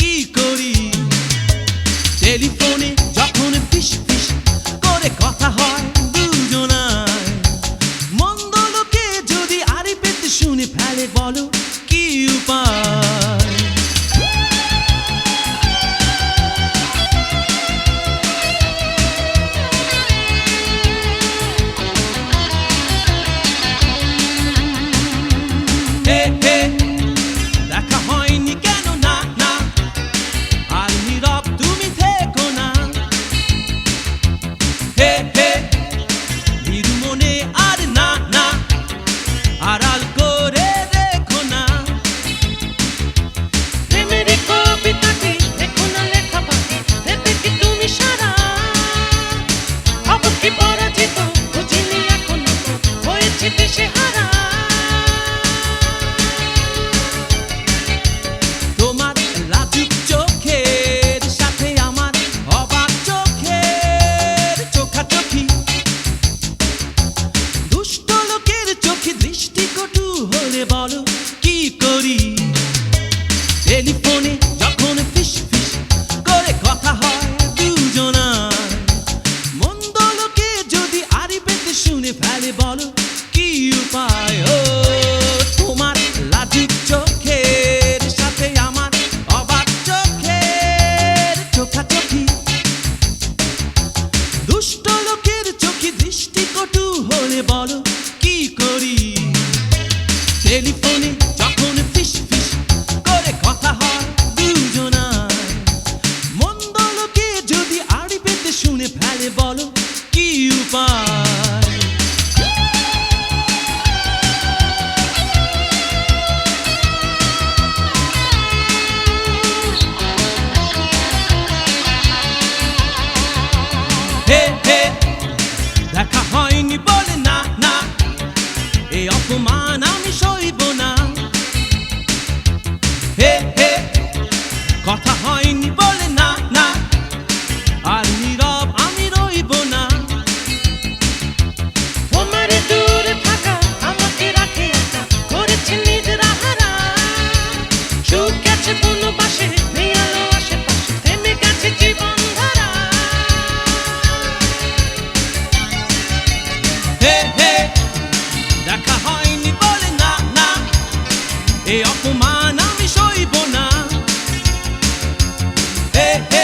কি করি? টেলিফোনে যখন ফিস ফিস করে কথা হয় দুজনায়। মন্দ লোকে যদি আরিফেতে শুনে ফেলে, বলো বলো আছে কোনো পাশে নেই আলো আশেপাশে থেমে গেছে জীবন ধারা। হে হে, দেখা হয়নি বলে না না, এ অপমান আমি সইব না। হে হে